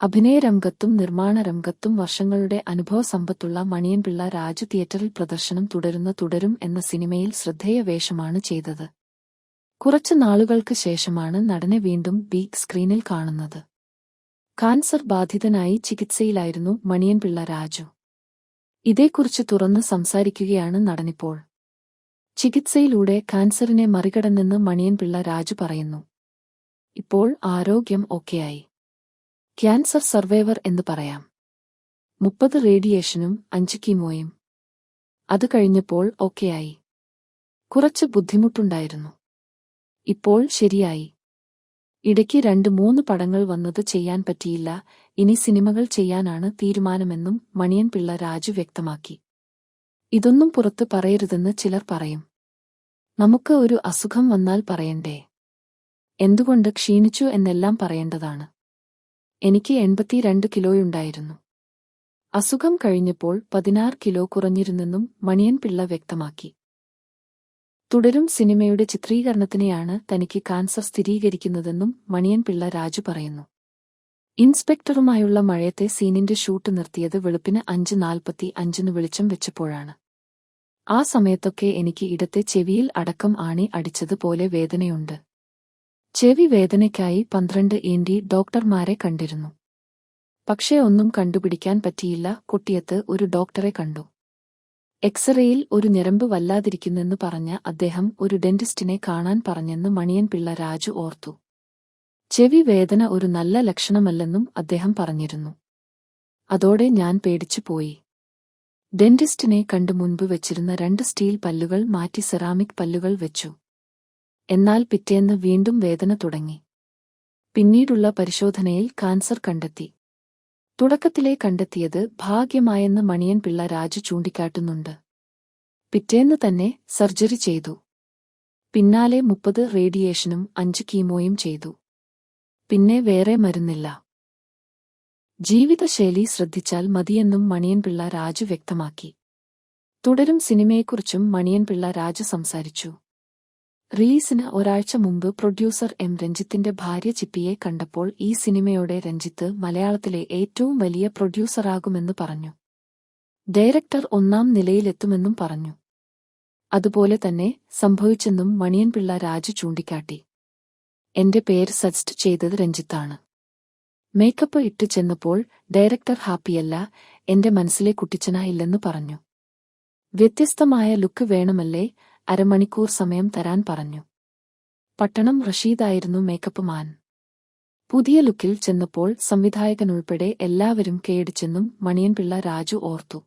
അഭിനയരംഗത്തും നിർമ്മാണരംഗത്തും വർഷങ്ങളുടെ അനുഭവസമ്പത്തുള്ള മണിയൻപിള്ള രാജു തിയേറ്ററിൽ പ്രദർശനം തുടരുന്ന തുടരും എന്ന സിനിമയിൽ ശ്രദ്ധേയ വേഷമാണ് ചെയ്തത്. കുറച്ചു നാളുകൾക്ക് ശേഷമാണ് നടനെ വീണ്ടും ബിഗ് സ്ക്രീനിൽ കാണുന്നത്. കാൻസർ ബാധിതനായി ചികിത്സയിലായിരുന്നു മണിയൻപിള്ള രാജു. ഇതേക്കുറിച്ച് തുറന്ന് സംസാരിക്കുകയാണ് നടനിപ്പോൾ. ചികിത്സയിലൂടെ കാൻസറിനെ മറികടന്നെന്ന് മണിയൻപിള്ള രാജു പറയുന്നു. ഇപ്പോൾ ആരോഗ്യം ഓക്കെയായി. ക്യാൻസർ സർവൈവർ എന്ന് പറയാം. മുപ്പത് റേഡിയേഷനും അഞ്ച് കീമോയും. അത് കഴിഞ്ഞപ്പോൾ ഓക്കെയായി. കുറച്ച് ബുദ്ധിമുട്ടുണ്ടായിരുന്നു. ഇപ്പോൾ ശരിയായി. ഇടയ്ക്ക് രണ്ട് മൂന്ന് പടങ്ങൾ വന്നത് ചെയ്യാൻ പറ്റിയില്ല. ഇനി സിനിമകൾ ചെയ്യാനാണ് തീരുമാനമെന്നും മണിയൻ പിള്ള രാജു വ്യക്തമാക്കി. ഇതൊന്നും പുറത്ത് പറയരുതെന്ന് ചിലർ പറയും. നമുക്ക് ഒരു അസുഖം വന്നാൽ പറയണ്ടേ? എന്തുകൊണ്ട് ക്ഷീണിച്ചു എന്നെല്ലാം പറയേണ്ടതാണ്? എനിക്ക് എൺപത്തിരണ്ട് കിലോയുണ്ടായിരുന്നു അസുഖം കഴിഞ്ഞപ്പോൾ പതിനാറ് കിലോ കുറഞ്ഞിരുന്നെന്നും മണിയൻപിള്ള വ്യക്തമാക്കി. തുടരും സിനിമയുടെ ചിത്രീകരണത്തിനെയാണ് തനിക്ക് കാൻസർ സ്ഥിരീകരിക്കുന്നതെന്നും മണിയൻപിള്ള രാജു പറയുന്നു. ഇൻസ്പെക്ടറുമായുള്ള മഴയത്തെ സീനിന്റെ ഷൂട്ട് നിർത്തിയത് വെളുപ്പിന് അഞ്ച് നാൽപ്പത്തി അഞ്ചിന് വെളിച്ചം വെച്ചപ്പോഴാണ്. ആ സമയത്തൊക്കെ എനിക്ക് ഇടത്തെ ചെവിയിൽ അടക്കം ആണി അടിച്ചതുപോലെ വേദനയുണ്ട്. ചെവി വേദനയ്ക്കായി പന്ത്രണ്ട് ഏണ്ടി ഡോക്ടർമാരെ കണ്ടിരുന്നു. പക്ഷേ ഒന്നും കണ്ടുപിടിക്കാൻ പറ്റിയില്ല. കുട്ടിയത്ത് ഒരു ഡോക്ടറെ കണ്ടു. എക്സ്റേയിൽ ഒരു ഞരമ്പ് വല്ലാതിരിക്കുന്നെന്ന് പറഞ്ഞ അദ്ദേഹം ഒരു ഡെന്റിസ്റ്റിനെ കാണാൻ പറഞ്ഞെന്ന് മണിയൻപിള്ള രാജു ഓർത്തു. ചെവി വേദന ഒരു നല്ല ലക്ഷണമല്ലെന്നും അദ്ദേഹം പറഞ്ഞിരുന്നു. അതോടെ ഞാൻ പേടിച്ചു പോയി. ഡെന്റിസ്റ്റിനെ കണ്ടു മുൻപ് വെച്ചിരുന്ന രണ്ട് സ്റ്റീൽ പല്ലുകൾ മാറ്റി സെറാമിക് പല്ലുകൾ വെച്ചു. എന്നാൽ പിറ്റേന്ന് വീണ്ടും വേദന തുടങ്ങി. പിന്നീടുള്ള പരിശോധനയിൽ കാൻസർ കണ്ടെത്തി. തുടക്കത്തിലെ കണ്ടെത്തിയത് ഭാഗ്യമായെന്ന് മണിയൻ പിള്ള രാജു ചൂണ്ടിക്കാട്ടുന്നുണ്ട്. പിറ്റേന്ന് തന്നെ സർജറി ചെയ്തു. പിന്നാലെ മുപ്പത് റേഡിയേഷനും അഞ്ച് കീമോയും ചെയ്തു. പിന്നെ വേറെ മരുന്നില്ല. ജീവിതശൈലി ശ്രദ്ധിച്ചാൽ മതിയെന്നും മണിയൻപിള്ള രാജു വ്യക്തമാക്കി. തുടരും സിനിമയെക്കുറിച്ചും മണിയൻപിള്ള രാജു സംസാരിച്ചു. റിലീസിന് ഒരാഴ്ച മുമ്പ് പ്രൊഡ്യൂസർ എം രഞ്ജിത്തിന്റെ ഭാര്യ ചിപ്പിയെ കണ്ടപ്പോൾ ഈ സിനിമയോടെ രഞ്ജിത്ത് മലയാളത്തിലെ ഏറ്റവും വലിയ പ്രൊഡ്യൂസറാകുമെന്ന് പറഞ്ഞു. ഡയറക്ടർ ഒന്നാം നിലയിലെത്തുമെന്നും പറഞ്ഞു. അതുപോലെ തന്നെ സംഭവിച്ചെന്നും മണിയൻപിള്ള രാജു ചൂണ്ടിക്കാട്ടി. എന്റെ പേര് സജസ്റ്റ് ചെയ്തത് രഞ്ജിത്താണ്. മേക്കപ്പ് ഇട്ട് ചെന്നപ്പോൾ ഡയറക്ടർ ഹാപ്പിയല്ല എന്റെ മനസ്സിലെ കുട്ടിച്ചനായില്ലെന്ന് പറഞ്ഞു. വ്യത്യസ്തമായ ലുക്ക് വേണമല്ലേ അരമണിക്കൂർ സമയം തരാൻ പറഞ്ഞു. പട്ടണം റഷീദായിരുന്നു മേക്കപ്പ് മാൻ. പുതിയ ലുക്കിൽ ചെന്നപ്പോൾ സംവിധായകനുൾപ്പെടെ എല്ലാവരും കേടിച്ചെന്നും മണിയൻപിള്ള രാജു ഓർത്തു.